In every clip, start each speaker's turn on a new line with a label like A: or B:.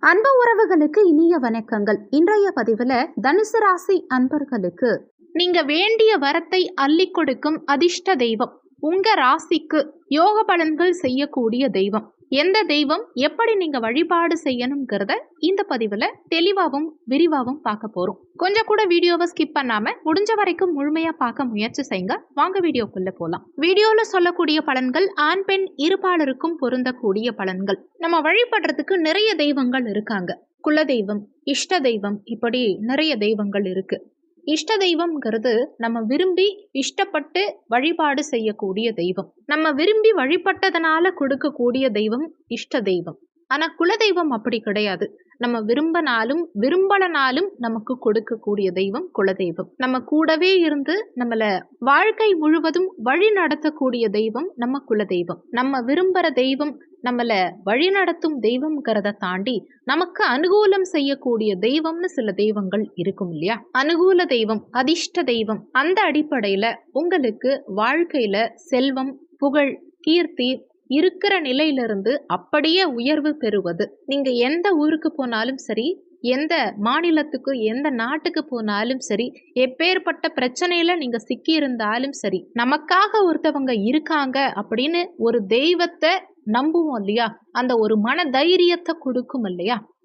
A: அன்பு உறவுகளுக்கு இனிய வணக்கங்கள். இன்றைய பதிவில் தனுசு ராசி அன்பர்களுக்கு நீங்க வேண்டிய வரத்தை அள்ளி கொடுக்கும் அதிர்ஷ்ட தெய்வம். உங்க ராசிக்கு யோக பலன்கள் செய்யக்கூடிய தெய்வம். எந்த தெய்வம் எப்படி நீங்க வழிபாடு செய்யணுங்கிறத இந்த பதிவுல தெளிவாகவும் விரிவாகவும் பார்க்க போறோம். கொஞ்சம் கூட வீடியோவை ஸ்கிப் பண்ணாம முடிஞ்ச வரைக்கும் முழுமையா பார்க்க முயற்சி செய்யுங்க. வாங்க வீடியோக்குள்ள போலாம். வீடியோல சொல்லக்கூடிய பலன்கள் ஆண் பெண் இருபாலருக்கும் பொருந்தக்கூடிய பலன்கள். நம்ம வழிபடுறதுக்கு நிறைய தெய்வங்கள் இருக்காங்க. குல தெய்வம் இஷ்ட தெய்வம் இப்படி நிறைய தெய்வங்கள் இருக்கு. இஷ்ட தெய்வம்ங்கிறது நம்ம விரும்பி இஷ்டப்பட்டு வழிபாடு செய்யக்கூடிய தெய்வம். நம்ம விரும்பி வழிபட்டதனால கொடுக்கக்கூடிய தெய்வம் இஷ்ட தெய்வம். ஆனா குலதெய்வம் அப்படி கிடையாது. நம்ம விரும்பினாலும் விரும்பலனாலும் நமக்கு கொடுக்கக்கூடிய தெய்வம் குலதெய்வம். நம்ம கூடவே இருந்து நம்மள வாழ்க்கை முழுவதும் வழி நடத்தக்கூடிய தெய்வம் நம்ம குலதெய்வம். நம்ம விரும்புற தெய்வம் நம்மள வழிநடத்தும் தெய்வம்ங்கிறத தாண்டி நமக்கு அனுகூலம் செய்யக்கூடிய தெய்வம்னு சில தெய்வங்கள் இருக்கும் இல்லையா? அனுகூல தெய்வம் அதிர்ஷ்ட தெய்வம் அந்த அடிப்படையில உங்களுக்கு வாழ்க்கையில செல்வம் புகழ் கீர்த்தி இருக்கிற நிலையிலிருந்து அப்படியே உயர்வு பெறுவது. நீங்க எந்த ஊருக்கு போனாலும் சரி எந்த மாநிலத்துக்கு எந்த நாட்டுக்கு போனாலும் சரி எப்பேற்பட்ட பிரச்சனையில நீங்க சிக்கி இருந்தாலும் சரி நமக்காக ஒருத்தவங்க இருக்காங்க அப்படின்னு ஒரு தெய்வத்தை நம்புவோம் இல்லையா? அந்த ஒரு மன தைரியத்தை கொடுக்கும் இல்லையா?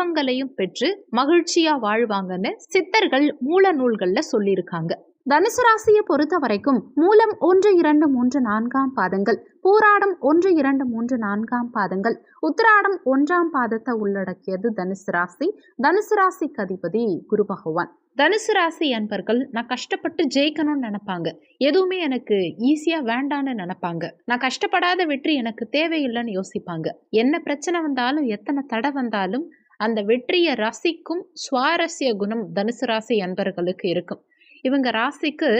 A: செல்வங்களையும் பெற்று மகிழ்ச்சியா வாழ்வாங்கன்னு சித்தர்கள் மூல நூல்கள்ல சொல்லியிருக்காங்க. தனுசு ராசியை பொறுத்த வரைக்கும் மூலம் ஒன்று இரண்டு மூன்று நான்காம் பாதங்கள் பூராடம் ஒன்று இரண்டு மூன்று நான்காம் பாதங்கள் உத்திராடம் ஒன்றாம் பாதத்தை உள்ளடக்கியது தனுசு ராசி. தனுசு ராசிக்கு அதிபதி குரு பகவான். தனுசு ராசி அன்பர்கள் நான் கஷ்டப்பட்டு ஜெயிக்கணும்னு நினைப்பாங்க. எதுவுமே எனக்கு ஈஸியாக வேண்டான்னு நினைப்பாங்க. நான் கஷ்டப்படாத வெற்றி எனக்கு தேவையில்லைன்னு யோசிப்பாங்க. என்ன பிரச்சனை வந்தாலும் எத்தனை தடை வந்தாலும் அந்த வெற்றியை ரசிக்கும் சுவாரஸ்ய குணம் தனுசு ராசி அன்பர்களுக்கு இருக்கும். இவங்க ராசிக்கு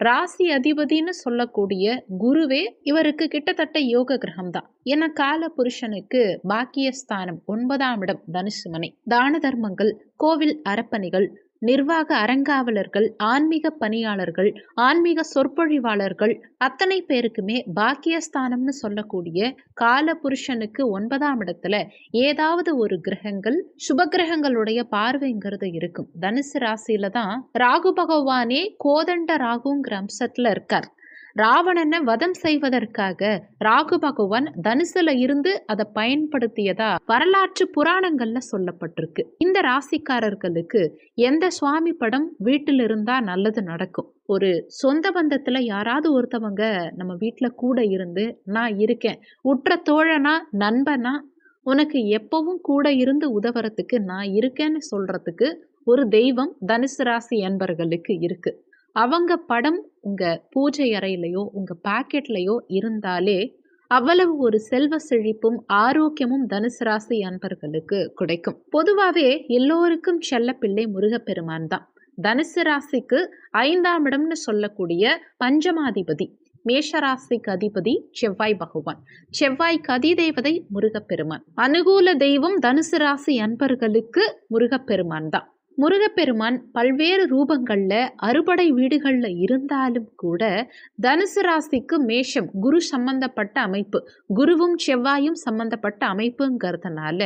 A: ராசி அதிபதினு சொல்லக்கூடிய குருவே இவருக்கு கிட்டத்தட்ட யோக கிரகம் தான். என கால புருஷனுக்கு பாக்கியஸ்தானம் ஒன்பதாம் இடம் தனுசு மனை. தான தர்மங்கள் கோவில் அரப்பணிகள் நிர்வாக அறங்காவலர்கள் ஆன்மீக பணியாளர்கள் ஆன்மீக சொற்பொழிவாளர்கள் அத்தனை பேருக்குமே பாக்கியஸ்தானம்னு சொல்லக்கூடிய கால புருஷனுக்கு ஒன்பதாம் இடத்துல ஏதாவது ஒரு கிரகங்கள் சுப கிரகங்களுடைய பார்வைங்கிறது இருக்கும். தனுசு ராசியில தான் ராகு பகவானே கோதண்ட ராகுங்கிற அம்சத்துல இருக்கார். ராவணனை வதம் செய்வதற்காக ராகு பகவான் தனுசுல இருந்து அதை பயன்படுத்தியதா வரலாற்று புராணங்கள்ல சொல்லப்பட்டிருக்கு. இந்த ராசிக்காரர்களுக்கு எந்த சுவாமி படம் வீட்டில் இருந்தா நல்லது நடக்கும்? ஒரு சொந்த பந்தத்துல யாராவது ஒருத்தவங்க நம்ம வீட்டில் கூட இருந்து நான் இருக்கேன் உற்ற தோழனா நண்பனா உனக்கு எப்பவும் கூட இருந்து உதவுறதுக்கு நான் இருக்கேன்னு சொல்றதுக்கு ஒரு தெய்வம் தனுசு ராசி என்பர்களுக்கு இருக்கு. அவங்க படம் உங்கள் பூஜை அறையிலையோ உங்கள் பாக்கெட்லையோ இருந்தாலே அவ்வளவு ஒரு செல்வ செழிப்பும் ஆரோக்கியமும் தனுசு ராசி அன்பர்களுக்கு கிடைக்கும். பொதுவாகவே எல்லோருக்கும் செல்லப்பிள்ளை முருகப்பெருமான் தான். தனுசு ராசிக்கு ஐந்தாம் இடம்னு சொல்லக்கூடிய பஞ்சமாதிபதி மேஷராசிக்கு அதிபதி செவ்வாய் பகவான். செவ்வாய்க்கு அதிதேவதை முருகப்பெருமான். அனுகூல தெய்வம் தனுசு ராசி அன்பர்களுக்கு முருகப்பெருமான் தான். முருகப்பெருமான் பல்வேறு ரூபங்களில் அறுபடை வீடுகளில் இருந்தாலும் கூட தனுசு ராசிக்கு மேஷம் குரு சம்பந்தப்பட்ட அமைப்பு. குருவும் செவ்வாயும் சம்பந்தப்பட்ட அமைப்புங்கிறதுனால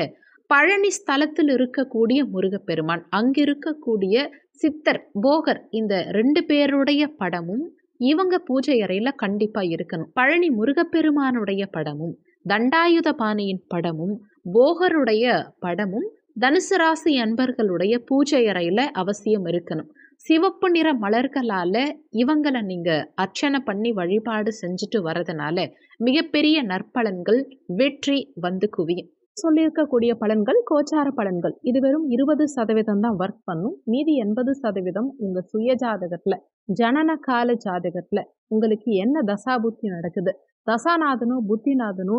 A: பழனி ஸ்தலத்தில் இருக்கக்கூடிய முருகப்பெருமான் அங்கிருக்கக்கூடிய சித்தர் போகர் இந்த ரெண்டு பேருடைய படமும் இவங்க பூஜை அறையில் கண்டிப்பாக இருக்கணும். பழனி முருகப்பெருமானுடைய படமும் தண்டாயுத பாணியின் படமும் போகருடைய படமும் தனுசு ராசி அன்பர்களுடைய பூஜை அறையில் அவசியம் இருக்கணும். சிவப்பு நிற மலர்களால் இவங்களை நீங்கள் அர்ச்சனை பண்ணி வழிபாடு செஞ்சுட்டு வரதுனால மிகப்பெரிய நற்பலன்கள் வெற்றி வந்து குவியும். சொல்லியிருக்கக்கூடிய பலன்கள் கோச்சார பலன்கள். இது வெறும் இருபது சதவீதம் தான் ஒர்க் பண்ணும். மீதி எண்பது சதவீதம் உங்கள் சுய ஜாதகத்தில் ஜனன கால ஜாதகத்தில் உங்களுக்கு என்ன தசாபுத்தி நடக்குது? தசாநாதனோ புத்திநாதனோ